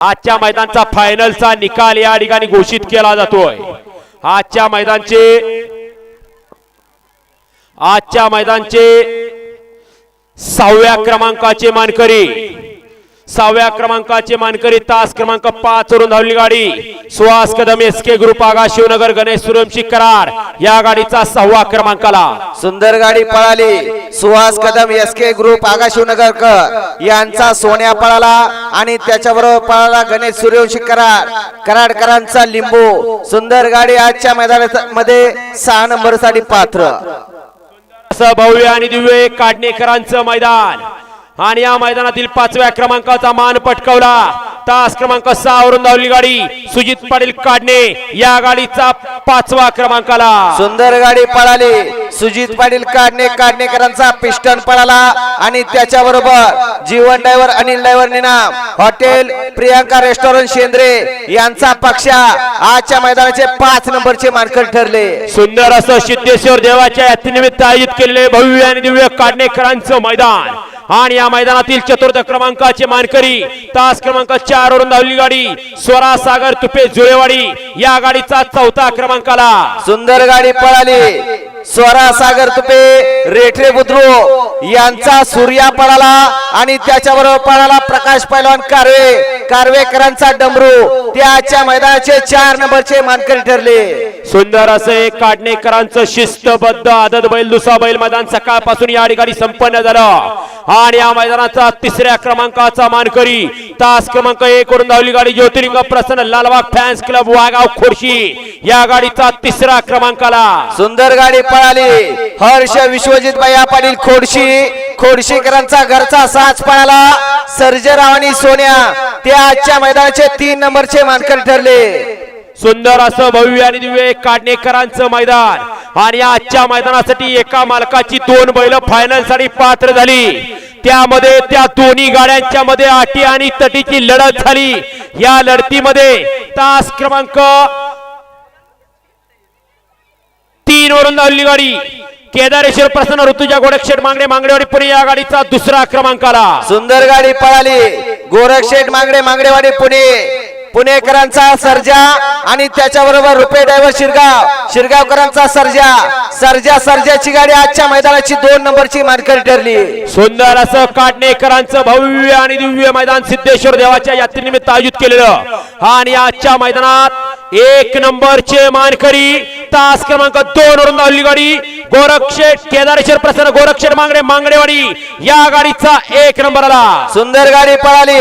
आजच्या मैदानचा फायनलचा निकाल या ठिकाणी घोषित केला जातोय. आजच्या मैदानचे आजच्या मैदानचे सहाव्या क्रमांकाचे मानकरी सहाव्या क्रमांकाचे मानकरी तास क्रमांक पाच वरून धावली गाडी. Suhas Kadam S K group आगा शिवनगर गणेश सुरमशी करार. या गाडीचा सहावा क्रमांकाला. सुंदर गाडी पळाली. Suhas Kadam S K group आगा शिवनगरकर यांचा सोन्या पळाला आणि त्याच्याबरोबर पळाला गणेश सूर्यवंशी कराड कराडकरांचा लिंबू. सुंदर गाडी आजच्या मैदानामध्ये सहा नंबरसाठी पात्र. असं भव्य आणि दिव्य काढणेकरांचं मैदान. आणि या मैदानातील पाचव्या क्रमांकाचा मान पटकावला. तास क्रमांक सहा वरून धावली गाडी. सुजित पाटील काढणे या गाडीचा पाचवा क्रमांकाला. सुंदर गाडी पळाली. सुजित पाटील काढणे काढणेकरांचा पिस्टन पळाला. आणि त्याच्याबरोबर जीवन ड्रायव्हर अनिल ड्रायव्हर निनाम हॉटेल प्रियांका रेस्टॉरंट शेंद्रे यांचा पक्षा आजच्या मैदानाचे पाच नंबरचे मानकर ठरले. सुंदर असं सिद्धेश्वर देवाच्या यात्रेनिमित्त आयोजित केलेले भव्य आणि दिव्य काढणेकरांचं मैदान. आणि या मैदानातील चतुर्थ क्रमांकाचे मानकरी तास क्रमांक चार वरून धावली गाडी स्वरा सागर तुपे जुळेवाडी या गाडीचा चौथा क्रमांकाला. सुंदर गाडी पळाली. स्वरा सागर तुपे रेठरे बुद्रू यांचा सूर्या पळाला आणि त्याच्याबरोबर पळाला प्रकाश पैलवान कारवे. कारवेकरांचा डमरू. त्याच्या आजच्या मैदानाचे चार नंबरचे मानकरी ठरले. सुंदर असं एक काढणेकरांचं शिस्तबद्ध आदत बैल दुसरा बैल मैदान सकाळपासून या ठिकाणी संपन्न झालं. आणि या मैदानाचा तिसऱ्या क्रमांकाचा मानकरी तास क्रमांक एक वरून धावली गाडी ज्योतिरिंग प्रसन्न लालबाग फॅन्स क्लब वागाव खोडशी या गाडीचा तिसरा क्रमांकाला. सुंदर गाडी पळाली. हर्ष विश्वजित बाया पाटील खोडशी खोडशीकरांचा घरचा साच पळाला. सर्जराव आणि सोन्या. ते आजच्या मैदानाचे तीन नंबरचे मानकर ठरले. सुंदर असं भव्य आणि दिव्य काढणेकरांचं मैदान. आणि आजच्या मैदानासाठी एका मालकाची दोन बैल फायनलसाठी पात्र झाली. त्यामध्ये त्या दोन्ही गाड्यांच्या मध्ये आटी आणि तटीची लढत झाली. या लढतीमध्ये तास क्रमांक तीन वरून धावली गाडी. केदारेश्वर प्रसन्न ऋतुजा गोरक्षेठ मांगडे मांगडेवाडी पुणे या गाडीचा दुसरा क्रमांक आला सुंदर गाडी पळाली. गोरक्षेठ मांगडे मांगडेवाडी पुणे. पुणेकरांचा सर्जा आणि त्याच्याबरोबर रुपये ड्रायव्हर शिरगाव. शिरगावकरांचा सर्जा. सर्जा सर्जाची गाडी आजच्या मैदानाची दोन नंबरची मानकरी ठरली. सुंदर असं काटणेकरांचं भव्य आणि दिव्य मैदान सिद्धेश्वर देवाच्या यात्रेनिमित्त आयोजित केलेलं. आणि आजच्या मैदानात एक नंबरचे मानकरी तास क्रमांक दोन वरून धावली गाडी. गोरक्षेठ केदारेश्वर प्रसन्न गोरक्षेठ मांगडे मांगडेवाडी या गाडीचा एक नंबर आला सुंदर गाडी पळाली.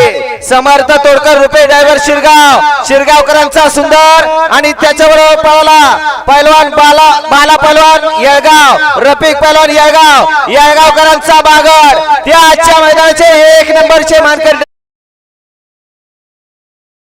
समर्थ तोडकर रुपये ड्रायव्हर शिरगाव. शिरगावकरांचा सुंदर आणि त्याच्याबरोबर पळाला. पैलवान बाला बाला पैलवान येळगाव. रफिक पैलवान येळगाव. येळगावकरांचा बागड. त्याच्या मैदानाचे एक नंबरचे मानकर